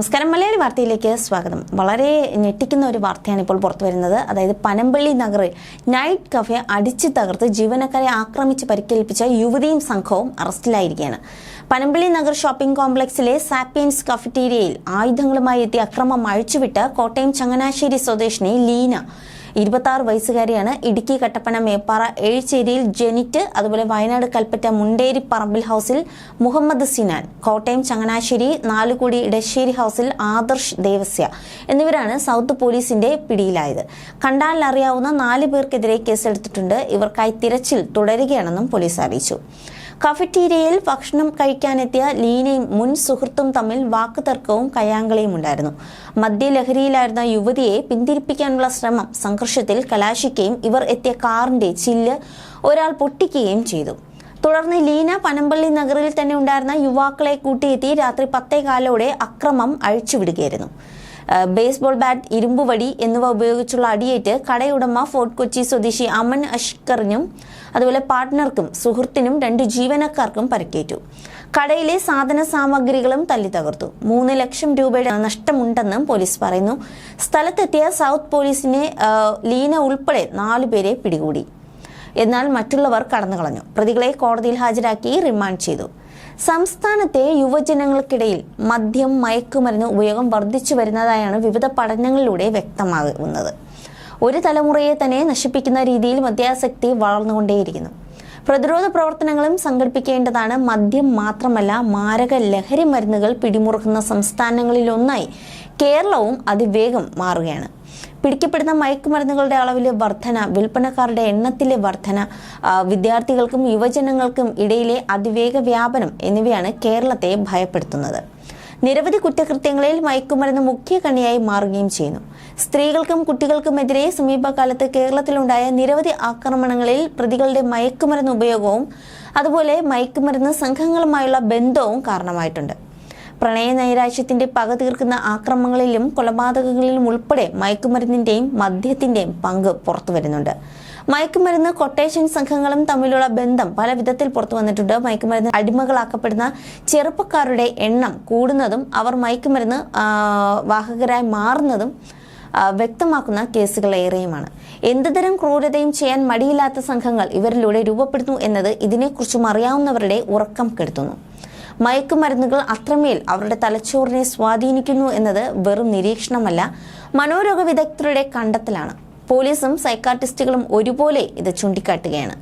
നമസ്കാരം. മലയാളി വാർത്തയിലേക്ക് സ്വാഗതം. വളരെ ഞെട്ടിക്കുന്ന ഒരു വാർത്തയാണ് ഇപ്പോൾ പുറത്തു വരുന്നത്. അതായത് പനമ്പള്ളി നഗറിൽ നൈറ്റ് കഫെ അടിച്ചു തകർത്ത് ജീവനക്കാരെ ആക്രമിച്ച് പരിക്കേൽപ്പിച്ച യുവതിയും സംഘവും അറസ്റ്റിലായിരിക്കുകയാണ്. പനമ്പള്ളി നഗർ ഷോപ്പിംഗ് കോംപ്ലക്സിലെ സാപ്പിയൻസ് കഫറ്റീരിയയിൽ ആയുധങ്ങളുമായി എത്തി അക്രമം അഴിച്ചുവിട്ട് കോട്ടയം ചങ്ങനാശ്ശേരി സ്വദേശിനി ലീന ഇരുപത്തി വയസ്സുകാരിയാണ് ഇടുക്കി കട്ടപ്പന മേപ്പാറ ഏഴ്ചേരിയിൽ ജനിറ്റ് അതുപോലെ വയനാട് കൽപ്പറ്റ മുണ്ടേരി പറമ്പിൽ ഹൗസിൽ മുഹമ്മദ് സിനാൻ കോട്ടയം ചങ്ങനാശ്ശേരി നാലുകൂടി ഇടശ്ശേരി ഹൗസിൽ ആദർശ് ദേവസ്യ എന്നിവരാണ് സൗത്ത് പോലീസിന്റെ പിടിയിലായത്. കണ്ടാൽ അറിയാവുന്ന നാല് പേർക്കെതിരെ കേസെടുത്തിട്ടുണ്ട്. ഇവർക്കായി തിരച്ചിൽ തുടരുകയാണെന്നും പോലീസ് അറിയിച്ചു. കഫറ്റീരിയയിൽ ഭക്ഷണം കഴിക്കാനെത്തിയ ലീനയും മുൻ സുഹൃത്തും തമ്മിൽ വാക്കുതർക്കവും കയ്യാങ്കളിയും ഉണ്ടായിരുന്നു. മദ്യലഹരിയിലായിരുന്ന യുവതിയെ പിന്തിരിപ്പിക്കാനുള്ള ശ്രമം സംഘർഷത്തിൽ കലാശിക്കുകയും ഇവർ എത്തിയ കാറിന്റെ ചില്ല് ഒരാൾ പൊട്ടിക്കുകയും ചെയ്തു. തുടർന്ന് ലീന പനമ്പള്ളി നഗറിൽ തന്നെ ഉണ്ടായിരുന്ന യുവാക്കളെ കൂട്ടിയെത്തി രാത്രി പത്തേകാലോടെ അക്രമം അഴിച്ചുവിടുകയായിരുന്നു. ബേസ്ബോൾ ബാറ്റ് ഇരുമ്പുവടി എന്നിവ ഉപയോഗിച്ചുള്ള അടിയേറ്റ് കടയുടമ ഫോർട്ട് കൊച്ചി സ്വദേശി അമൻ അഷ്കറിനും അതുപോലെ പാർട്ട്ണർക്കും സുഹൃത്തിനും രണ്ട് ജീവനക്കാർക്കും പരിക്കേറ്റു. കടയിലെ സാധന സാമഗ്രികളും തല്ലി തകർത്തു. മൂന്ന് ലക്ഷം രൂപയുടെ നഷ്ടമുണ്ടെന്നും പോലീസ് പറയുന്നു. സ്ഥലത്തെത്തിയ സൗത്ത് പോലീസിനെ ലീന ഉൾപ്പെടെ നാലുപേരെ പിടികൂടി. എന്നാൽ മറ്റുള്ളവർ കടന്നുകളഞ്ഞു പ്രതികളെ കോടതിയിൽ ഹാജരാക്കി റിമാൻഡ് ചെയ്തു. സംസ്ഥാനത്തെ യുവജനങ്ങൾക്കിടയിൽ മദ്യം മയക്കുമരുന്ന് ഉപയോഗം വർദ്ധിച്ചു വരുന്നതായാണ് വിവിധ പഠനങ്ങളിലൂടെ വ്യക്തമാകുന്നത്. ഒരു തലമുറയെ തന്നെ നശിപ്പിക്കുന്ന രീതിയിൽ മദ്യാസക്തി വളർന്നുകൊണ്ടേയിരിക്കുന്നു. പ്രതിരോധ പ്രവർത്തനങ്ങളും സംഘടിപ്പിക്കേണ്ടതാണ്. മദ്യം മാത്രമല്ല മാരക ലഹരി മരുന്നുകൾ പിടിമുറുക്കുന്ന സംസ്ഥാനങ്ങളിലൊന്നായി കേരളവും അതിവേഗം മാറുകയാണ്. പിടിക്കപ്പെടുന്ന മയക്കുമരുന്നുകളുടെ അളവിലെ വർധന വിൽപ്പനക്കാരുടെ എണ്ണത്തിലെ വർധന വിദ്യാർത്ഥികൾക്കും യുവജനങ്ങൾക്കും ഇടയിലെ അതിവേഗ വ്യാപനം എന്നിവയാണ് കേരളത്തെ ഭയപ്പെടുത്തുന്നത്. നിരവധി കുറ്റകൃത്യങ്ങളിൽ മയക്കുമരുന്ന് മുഖ്യ കണ്ണിയായി മാറുകയും ചെയ്യുന്നു. സ്ത്രീകൾക്കും കുട്ടികൾക്കുമെതിരെ സമീപകാലത്ത് കേരളത്തിലുണ്ടായ നിരവധി ആക്രമണങ്ങളിൽ പ്രതികളുടെ മയക്കുമരുന്ന് ഉപയോഗവും അതുപോലെ മയക്കുമരുന്ന് സംഘങ്ങളുമായുള്ള ബന്ധവും കാരണമായിട്ടുണ്ട്. പ്രണയ നൈരാശ്യത്തിന്റെ പക തീർക്കുന്ന ആക്രമണങ്ങളിലും കൊലപാതകങ്ങളിലും ഉൾപ്പെടെ മയക്കുമരുന്നിന്റെയും മദ്യത്തിന്റെയും പങ്ക് പുറത്തു വരുന്നുണ്ട് മയക്കുമരുന്ന് കൊട്ടേഷൻ സംഘങ്ങളും തമ്മിലുള്ള ബന്ധം പല വിധത്തിൽ പുറത്തു വന്നിട്ടുണ്ട്. മയക്കുമരുന്ന് അടിമകളാക്കപ്പെടുന്ന ചെറുപ്പക്കാരുടെ എണ്ണം കൂടുന്നതും അവർ മയക്കുമരുന്ന് വാഹകരായി മാറുന്നതും വ്യക്തമാക്കുന്ന കേസുകൾ ഏറെയുമാണ്. എന്തുതരം ക്രൂരതയും ചെയ്യാൻ മടിയില്ലാത്ത സംഘങ്ങൾ ഇവരിലൂടെ രൂപപ്പെടുന്നു എന്നത് ഇതിനെക്കുറിച്ചും അറിയാവുന്നവരുടെ ഉറക്കം കെടുത്തുന്നു. മയക്കുമരുന്നുകൾ അത്രമേൽ അവരുടെ തലച്ചോറിനെ സ്വാധീനിക്കുന്നു എന്നത് വെറും നിരീക്ഷണമല്ല മനോരോഗ വിദഗ്ധരുടെ കണ്ടെത്തലാണ്. പോലീസും സൈക്കാട്രിസ്റ്റുകളും ഒരുപോലെ ഇത് ചൂണ്ടിക്കാട്ടുകയാണ്